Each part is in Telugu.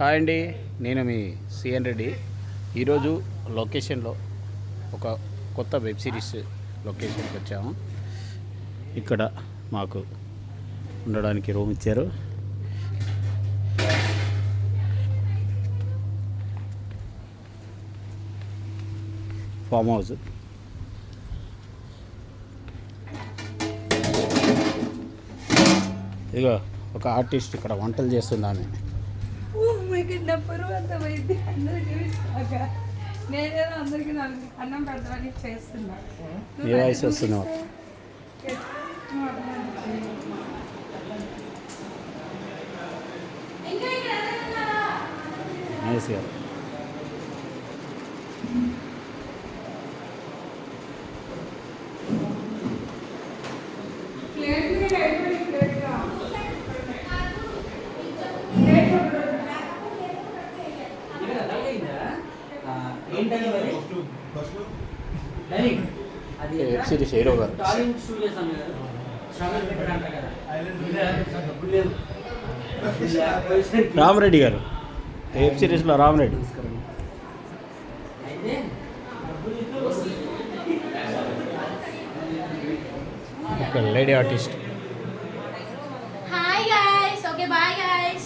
హాయ్ అండి నేను మీ సిఎన్ రెడ్డి. ఈరోజు లొకేషన్లో ఒక కొత్త వెబ్ సిరీస్ లొకేషన్కి వచ్చాము. ఇక్కడ మాకు ఉండడానికి రూమ్ ఇచ్చారు. Farm house. ఇదిగో ఒక ఆర్టిస్ట్ ఇక్కడ వంటలు చేస్తుంది ఆమె పరువు అంత అందరికి చూసాక నేనేదో అందరికి నలుగురికి అన్నం పెడతామని చేస్తున్నా. ఏ వాయిస్ వస్తుంది మహేష్ గారు. ఏంటది మరి డైనింగ్ అది వెబ్ సిరీస్ హీరో గారు టాలీవుడ్ స్టూడియోస్ అన్న కదా శ్రవణ్ వెంకట అంట కదా డబ్బులు లేవు డబ్బులు లేకపోయేసరికి రామరెడ్డి గారు ఈ వెబ్ సిరీస్లో రామరెడ్డి అయితే ఇక్కడ lady artist Hi guys. Okay, bye guys.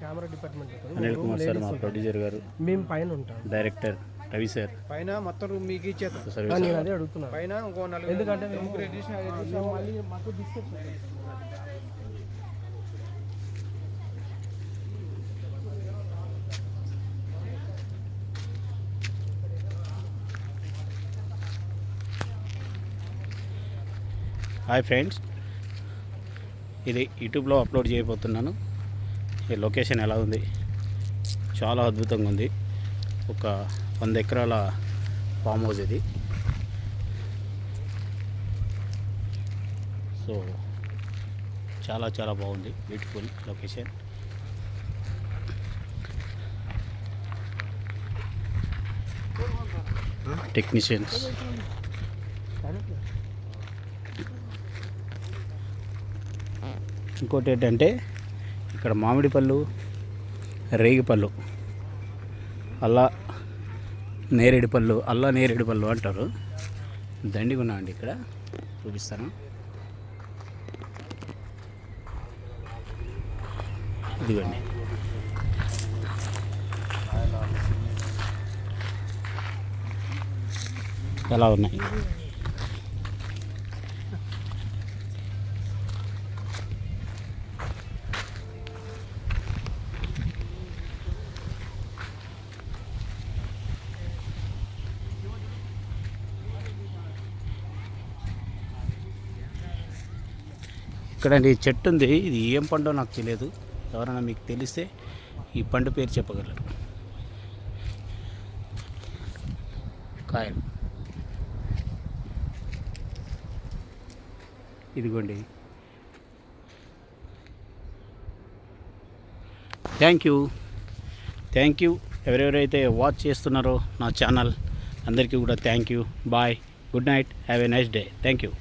camera department. Anil Kumar sir మా. ప్రొడ్యూసర్ గారు. మేము పైన ఉంటాం. Director Ravi sir. పైన మొత్తం రూమ్ మీకు ఇచ్చేస్తాం. సర్వీస్ నేను అదే అడుగుతున్నాను. పైన ఇంకో నలుగురు ఎందుకంటే మేము మళ్ళీ మాకు డిస్కషన్ హాయ్ ఫ్రెండ్స్ ఇది యూట్యూబ్లో అప్లోడ్ చేయబోతున్నాను. ఈ లొకేషన్ ఎలా ఉంది? చాలా అద్భుతంగా ఉంది. ఒక వంద ఎకరాల ఫామ్ హౌస్ ఇది. సో చాలా చాలా బాగుంది. Beautiful location. టెక్నీషియన్స్ ఇంకోటి ఏంటంటే ఇక్కడ మామిడి పళ్ళు రేగి పళ్ళు అల్లా నేరేడు పళ్ళు అల్లా నేరేడు పళ్ళు అంటారు. దండిగా ఉన్నామండి ఇక్కడ చూపిస్తాను. ఇదిగోండి. ఎలా ఉన్నాయి? ఇక్కడండి నీ చెట్టు ఉంది. ఇది ఏం పండో నాకు తెలియదు. ఎవరైనా మీకు తెలిస్తే ఈ పండు పేరు చెప్పగలరు. కాయలు. ఇదిగోండి. Thank you. Thank you. ఎవరెవరైతే వాచ్ చేస్తున్నారో నా ఛానల్ అందరికీ కూడా thank you. Bye. Good night. Have a nice day. Thank you.